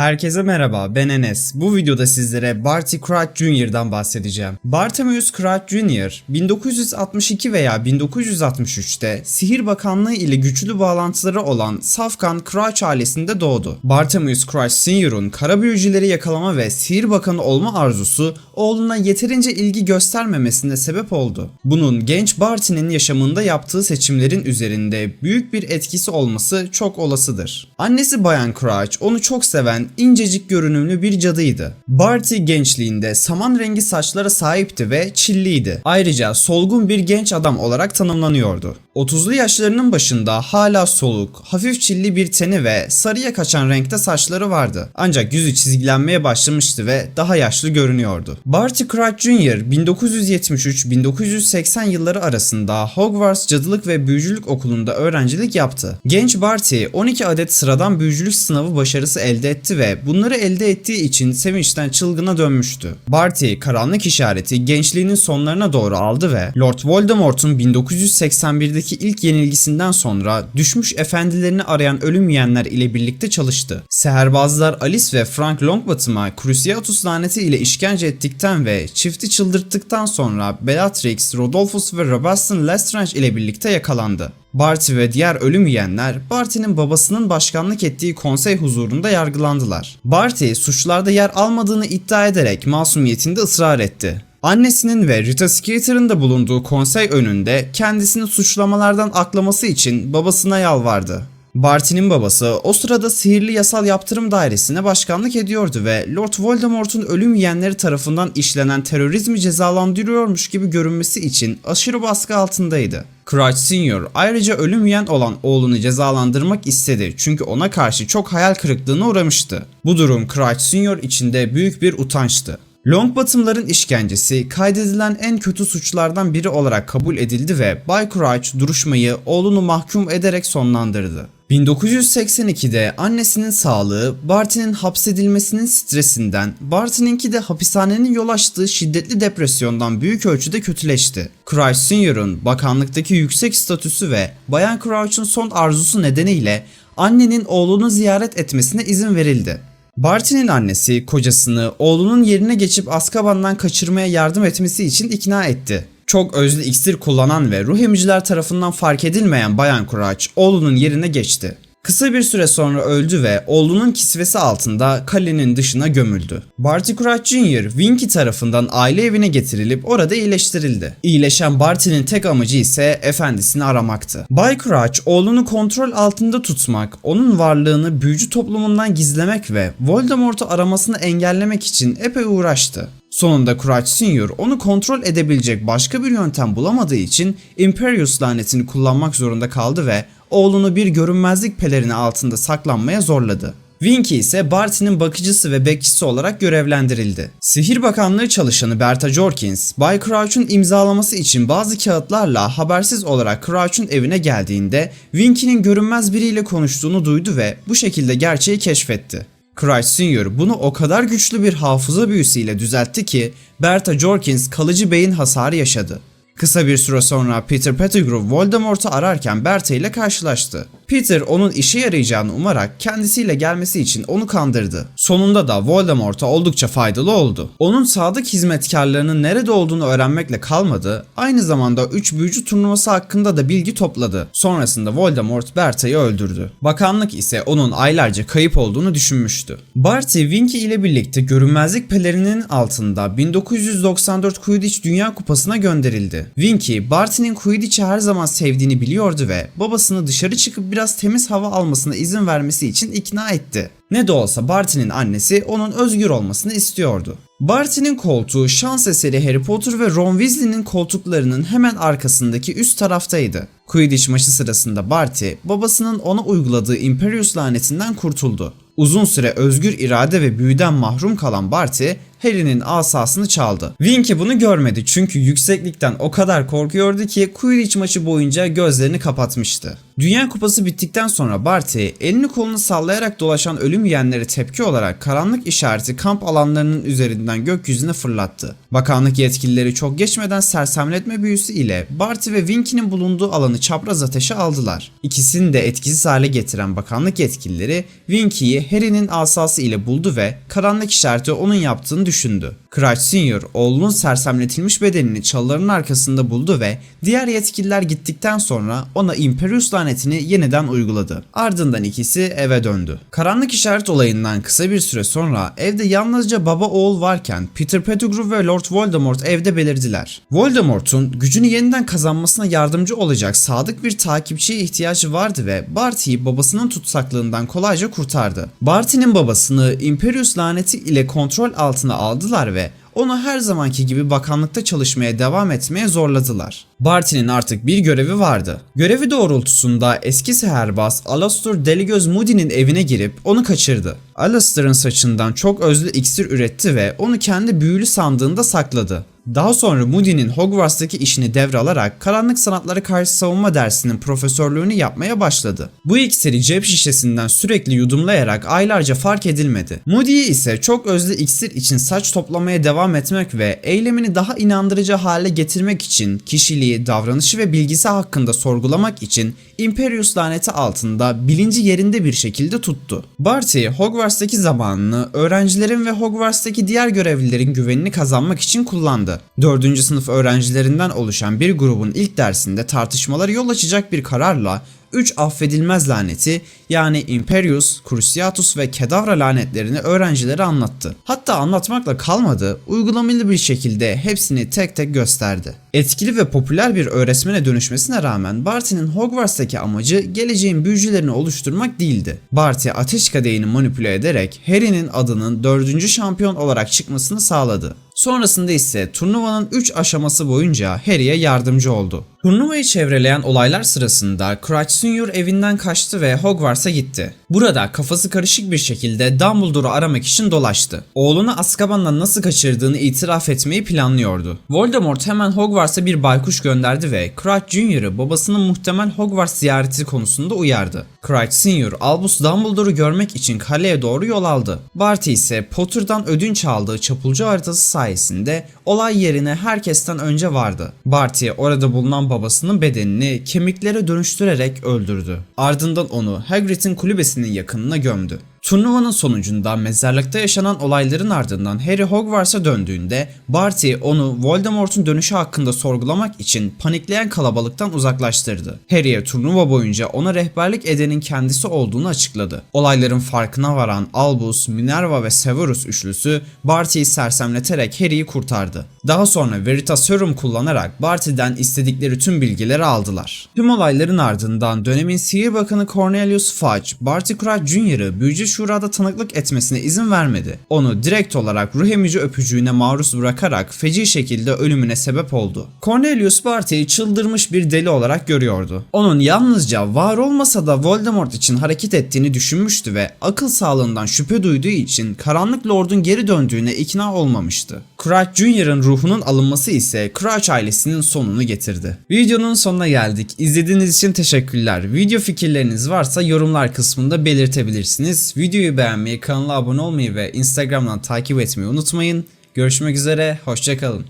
Herkese merhaba, ben Enes. Bu videoda sizlere Barty Crouch Jr.'dan bahsedeceğim. Bartholomew Crouch Jr. 1962 veya 1963'te Sihir Bakanlığı ile güçlü bağlantıları olan Safkan Crouch ailesinde doğdu. Bartholomew Crouch Sr.'un kara büyücüleri yakalama ve Sihir Bakanı olma arzusu oğluna yeterince ilgi göstermemesine sebep oldu. Bunun genç Barty'nin yaşamında yaptığı seçimlerin üzerinde büyük bir etkisi olması çok olasıdır. Annesi Bayan Crouch onu çok seven incecik görünümlü bir cadıydı. Barty gençliğinde saman rengi saçlara sahipti ve çilliydi. Ayrıca solgun bir genç adam olarak tanımlanıyordu. 30'lu yaşlarının başında hala soluk, hafif çilli bir teni ve sarıya kaçan renkte saçları vardı. Ancak yüzü çizgilenmeye başlamıştı ve daha yaşlı görünüyordu. Barty Crouch Jr. 1973-1980 yılları arasında Hogwarts Cadılık ve Büyücülük Okulu'nda öğrencilik yaptı. Genç Barty 12 adet sıradan büyücülük sınavı başarısı elde etti ve bunları elde ettiği için sevinçten çılgına dönmüştü. Barty karanlık işareti gençliğinin sonlarına doğru aldı ve Lord Voldemort'un 1981'deki ilk yenilgisinden sonra düşmüş efendilerini arayan ölüm yiyenler ile birlikte çalıştı. Seherbazlar Alice ve Frank Longbottom'a Cruciatus laneti ile işkence ettikten ve çifti çıldırttıktan sonra Bellatrix, Rodolphus ve Robustin Lestrange ile birlikte yakalandı. Barty ve diğer ölüm yiyenler Barty'nin babasının başkanlık ettiği konsey huzurunda yargılandılar. Barty suçlarda yer almadığını iddia ederek masumiyetinde ısrar etti. Annesinin ve Rita Skeeter'ın da bulunduğu konsey önünde kendisini suçlamalardan aklaması için babasına yalvardı. Barty'nin babası o sırada sihirli yasal yaptırım dairesine başkanlık ediyordu ve Lord Voldemort'un ölüm yiyenleri tarafından işlenen terörizmi cezalandırıyormuş gibi görünmesi için aşırı baskı altındaydı. Crouch Sr. ayrıca ölüm yiyen olan oğlunu cezalandırmak istedi çünkü ona karşı çok hayal kırıklığına uğramıştı. Bu durum Crouch Sr. içinde büyük bir utançtı. Longbottom'ların işkencesi kaydedilen en kötü suçlardan biri olarak kabul edildi ve Bay Crouch duruşmayı oğlunu mahkum ederek sonlandırdı. 1982'de annesinin sağlığı Barty'nin hapsedilmesinin stresinden, Barty'ninki de hapishanenin yol açtığı şiddetli depresyondan büyük ölçüde kötüleşti. Crouch Sr.'ın bakanlıktaki yüksek statüsü ve Bayan Crouch'un son arzusu nedeniyle annenin oğlunu ziyaret etmesine izin verildi. Barty'nin annesi kocasını oğlunun yerine geçip Azkaban'dan kaçırmaya yardım etmesi için ikna etti. Çok özlü iksir kullanan ve ruh emiciler tarafından fark edilmeyen Bayan Crouch oğlunun yerine geçti. Kısa bir süre sonra öldü ve oğlunun kisvesi altında kalenin dışına gömüldü. Barty Crouch Jr. Winky tarafından aile evine getirilip orada iyileştirildi. İyileşen Barty'nin tek amacı ise efendisini aramaktı. Bay Crouch oğlunu kontrol altında tutmak, onun varlığını büyücü toplumundan gizlemek ve Voldemort'u aramasını engellemek için epey uğraştı. Sonunda Crouch Sr. onu kontrol edebilecek başka bir yöntem bulamadığı için Imperius lanetini kullanmak zorunda kaldı ve oğlunu bir görünmezlik pelerini altında saklanmaya zorladı. Winky ise Barty'nin bakıcısı ve bekçisi olarak görevlendirildi. Sihir Bakanlığı çalışanı Berta Jorkins, Bay Crouch'un imzalaması için bazı kağıtlarla habersiz olarak Crouch'un evine geldiğinde Winky'nin görünmez biriyle konuştuğunu duydu ve bu şekilde gerçeği keşfetti. Crouch Sr. bunu o kadar güçlü bir hafıza büyüsüyle düzeltti ki Berta Jorkins kalıcı beyin hasarı yaşadı. Kısa bir süre sonra Peter Pettigrew Voldemort'u ararken Berta ile karşılaştı. Peter onun işe yarayacağını umarak kendisiyle gelmesi için onu kandırdı. Sonunda da Voldemort'a oldukça faydalı oldu. Onun sadık hizmetkarlarının nerede olduğunu öğrenmekle kalmadı, aynı zamanda 3 büyücü turnuvası hakkında da bilgi topladı. Sonrasında Voldemort Berta'yı öldürdü. Bakanlık ise onun aylarca kayıp olduğunu düşünmüştü. Barty, Winky ile birlikte görünmezlik pelerinin altında 1994 Quidditch Dünya Kupası'na gönderildi. Winky, Barty'nin Quidditch'i her zaman sevdiğini biliyordu ve babasını dışarı çıkıp biraz temiz hava almasına izin vermesi için ikna etti. Ne de olsa Barty'nin annesi onun özgür olmasını istiyordu. Barty'nin koltuğu şans eseri Harry Potter ve Ron Weasley'nin koltuklarının hemen arkasındaki üst taraftaydı. Quidditch maçı sırasında Barty, babasının ona uyguladığı Imperius lanetinden kurtuldu. Uzun süre özgür irade ve büyüden mahrum kalan Barty, Harry'nin asasını çaldı. Winky bunu görmedi çünkü yükseklikten o kadar korkuyordu ki Quidditch maçı boyunca gözlerini kapatmıştı. Dünya Kupası bittikten sonra Barty elini kolunu sallayarak dolaşan ölüm yiyenlere tepki olarak karanlık işareti kamp alanlarının üzerinden gökyüzüne fırlattı. Bakanlık yetkilileri çok geçmeden sersemletme büyüsü ile Barty ve Winky'nin bulunduğu alanı çapraz ateşe aldılar. İkisini de etkisiz hale getiren bakanlık yetkilileri Winky'yi Harry'nin asası ile buldu ve karanlık işareti onun yaptığını düşündü. Crouch Senior oğlunun sersemletilmiş bedenini çalıların arkasında buldu ve diğer yetkililer gittikten sonra ona Imperius lanetini yeniden uyguladı. Ardından ikisi eve döndü. Karanlık işaret olayından kısa bir süre sonra evde yalnızca baba oğul varken Peter Pettigrew ve Lord Voldemort evde belirdiler. Voldemort'un gücünü yeniden kazanmasına yardımcı olacak sadık bir takipçiye ihtiyacı vardı ve Barty'yi babasının tutsaklığından kolayca kurtardı. Barty'nin babasını Imperius laneti ile kontrol altına aldılar ve onu her zamanki gibi bakanlıkta çalışmaya devam etmeye zorladılar. Barty'nin artık bir görevi vardı. Görevi doğrultusunda eski seherbaz Alastor Deligöz Moody'nin evine girip onu kaçırdı. Alastor'ın saçından çok özlü iksir üretti ve onu kendi büyülü sandığında sakladı. Daha sonra Moody'nin Hogwarts'taki işini devralarak karanlık sanatlara karşı savunma dersinin profesörlüğünü yapmaya başladı. Bu iksiri cep şişesinden sürekli yudumlayarak aylarca fark edilmedi. Moody'yi ise çok özlü iksir için saç toplamaya devam etmek ve eylemini daha inandırıcı hale getirmek için kişiliği, davranışı ve bilgisi hakkında sorgulamak için Imperius laneti altında bilinci yerinde bir şekilde tuttu. Barty, Hogwarts'taki zamanını öğrencilerin ve Hogwarts'taki diğer görevlilerin güvenini kazanmak için kullandı. 4. sınıf öğrencilerinden oluşan bir grubun ilk dersinde tartışmalara yol açacak bir kararla 3 affedilmez laneti yani Imperius, Cruciatus ve Kedavra lanetlerini öğrencilere anlattı. Hatta anlatmakla kalmadı, uygulamalı bir şekilde hepsini tek tek gösterdi. Etkili ve popüler bir öğretmene dönüşmesine rağmen Barty'nin Hogwarts'taki amacı geleceğin büyücülerini oluşturmak değildi. Barty ateş kadehini manipüle ederek Harry'nin adının 4. şampiyon olarak çıkmasını sağladı. Sonrasında ise turnuvanın 3 aşaması boyunca Harry'e yardımcı oldu. Turnuvayı çevreleyen olaylar sırasında Crouch Senior evinden kaçtı ve Hogwarts'a gitti. Burada kafası karışık bir şekilde Dumbledore'u aramak için dolaştı. Oğlunu Azkaban'dan nasıl kaçırdığını itiraf etmeyi planlıyordu. Voldemort hemen Hogwarts'a bir baykuş gönderdi ve Crouch Jr.'ı babasının muhtemel Hogwarts ziyareti konusunda uyardı. Crouch Senior, Albus Dumbledore'u görmek için kaleye doğru yol aldı. Barty ise Potter'dan ödünç aldığı çapulcu haritası sayesinde olay yerine herkesten önce vardı. Barty orada bulunan babasının bedenini kemiklere dönüştürerek öldürdü. Ardından onu Hagrid'in kulübesinin yakınına gömdü. Turnuvanın sonucunda mezarlıkta yaşanan olayların ardından Harry Hogwarts'a döndüğünde Barty onu Voldemort'un dönüşü hakkında sorgulamak için panikleyen kalabalıktan uzaklaştırdı. Harry'e turnuva boyunca ona rehberlik edenin kendisi olduğunu açıkladı. Olayların farkına varan Albus, Minerva ve Severus üçlüsü Barty'yi sersemleterek Harry'yi kurtardı. Daha sonra Veritaserum kullanarak Barty'den istedikleri tüm bilgileri aldılar. Tüm olayların ardından dönemin Sihir Bakanı Cornelius Fudge, Barty Crouch Jr.'ı Büyücü Şura'da tanıklık etmesine izin vermedi. Onu direkt olarak ruh öpücüğüne maruz bırakarak feci şekilde ölümüne sebep oldu. Cornelius Barty'yi çıldırmış bir deli olarak görüyordu. Onun yalnızca var olmasa da Voldemort için hareket ettiğini düşünmüştü ve akıl sağlığından şüphe duyduğu için Karanlık Lord'un geri döndüğüne ikna olmamıştı. Crouch Jr.'ın ruhunun alınması ise Crouch ailesinin sonunu getirdi. Videonun sonuna geldik. İzlediğiniz için teşekkürler. Video fikirleriniz varsa yorumlar kısmında belirtebilirsiniz. Videoyu beğenmeyi, kanala abone olmayı ve Instagram'dan takip etmeyi unutmayın. Görüşmek üzere, hoşçakalın.